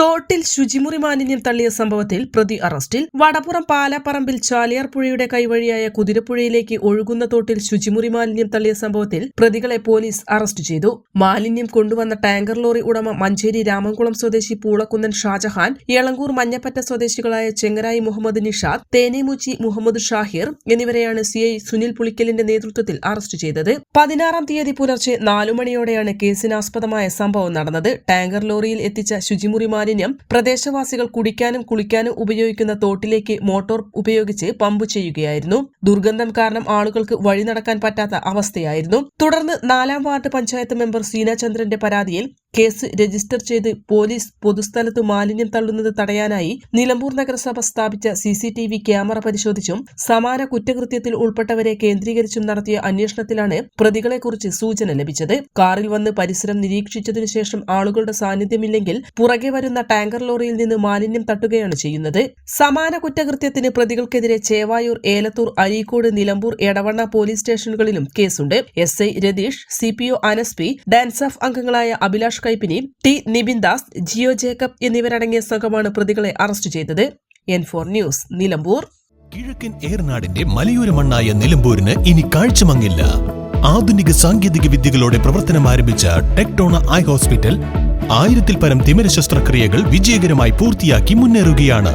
തോട്ടിൽ ശുചിമുറി മാലിന്യം തള്ളിയ സംഭവത്തിൽ പ്രതി അറസ്റ്റിൽ വടപ്പുറം പാലാപ്പറമ്പിൽ ചാലിയാർ പുഴയുടെ കൈവഴിയായ കുതിരപ്പുഴയിലേക്ക് ഒഴുകുന്ന തോട്ടിൽ ശുചിമുറി മാലിന്യം തള്ളിയ സംഭവത്തിൽ പ്രതികളെ പോലീസ് അറസ്റ്റ് ചെയ്തു. മാലിന്യം കൊണ്ടുവന്ന ടാങ്കർ ലോറി ഉടമ മഞ്ചേരി രാമംകുളം സ്വദേശി പൂളക്കുന്നൻ ഷാജഹാൻ എളങ്കൂർ മഞ്ഞപ്പറ്റ സ്വദേശികളായ ചെങ്ങരായി മുഹമ്മദ് നിഷാദ് തേനേമുച്ചി മുഹമ്മദ് ഷാഹിർ എന്നിവരെയാണ് സിഐ സുനിൽ പുളിക്കലിന്റെ നേതൃത്വത്തിൽ അറസ്റ്റ് ചെയ്തത്. പതിനാറാം തീയതി പുലർച്ചെ നാലു മണിയോടെയാണ് കേസിനാസ്പദമായ സംഭവം നടന്നത്. ടാങ്കർ ലോറിയിൽ എത്തിച്ച ശുചിമുറി മാലിന്യം പ്രദേശവാസികൾ കുടിക്കാനും കുളിക്കാനും ഉപയോഗിക്കുന്ന തോട്ടിലേക്ക് മോട്ടോർ ഉപയോഗിച്ച് പമ്പ് ചെയ്യുകയായിരുന്നു. ദുർഗന്ധം കാരണം ആളുകൾക്ക് വഴി നടക്കാൻ പറ്റാത്ത അവസ്ഥയായിരുന്നു. തുടർന്ന് നാലാം വാർഡ് പഞ്ചായത്ത് മെമ്പർ സീനാചന്ദ്രന്റെ പരാതിയിൽ കേസ് രജിസ്റ്റർ ചെയ്ത് പോലീസ് പൊതുസ്ഥലത്ത് മാലിന്യം തള്ളുന്നത് തടയാനായി നിലമ്പൂർ നഗരസഭ സ്ഥാപിച്ച C C T V camera പരിശോധിച്ചും സമാന കുറ്റകൃത്യത്തിൽ ഉൾപ്പെട്ടവരെ കേന്ദ്രീകരിച്ചും നടത്തിയ അന്വേഷണത്തിലാണ് പ്രതികളെക്കുറിച്ച് സൂചന ലഭിച്ചത്. കാറിൽ വന്ന് പരിസരം നിരീക്ഷിച്ചതിനു ശേഷം ആളുകളുടെ സാന്നിധ്യമില്ലെങ്കിൽ പുറകെ വരുന്ന ടാങ്കർ ലോറിയിൽ നിന്ന് മാലിന്യം തട്ടുകയാണ് ചെയ്യുന്നത്. സമാന കുറ്റകൃത്യത്തിന് പ്രതികൾക്കെതിരെ ചേവായൂർ ഏലത്തൂർ അരീക്കോട് നിലമ്പൂർ എടവണ്ണ പോലീസ് സ്റ്റേഷനുകളിലും കേസുണ്ട്. S I Ratheesh C P O Anas P dance അംഗങ്ങളായ അഭിലാഷ് കൈപ്പിനി ടി നിബിൻ ദാസ് ജിയോ ജേക്കബ് എന്നിവരടങ്ങിയ സംഘമാണ് പ്രതികളെ അറസ്റ്റ് ചെയ്തത്. N four news Nilambur. കിഴക്കൻ ഏർനാടിന്റെ മലയോര മണ്ണായ നിലമ്പൂരിന് ഇനി കാഴ്ചമങ്ങില്ല. ആധുനിക സാങ്കേതിക വിദ്യകളോടെ പ്രവർത്തനം ആരംഭിച്ച ടെക്ടോണ ഐ ഹോസ്പിറ്റൽ ആയിരത്തിൽ പരം തിമിര ശസ്ത്രക്രിയകൾ വിജയകരമായി പൂർത്തിയാക്കി മുന്നേറുകയാണ്.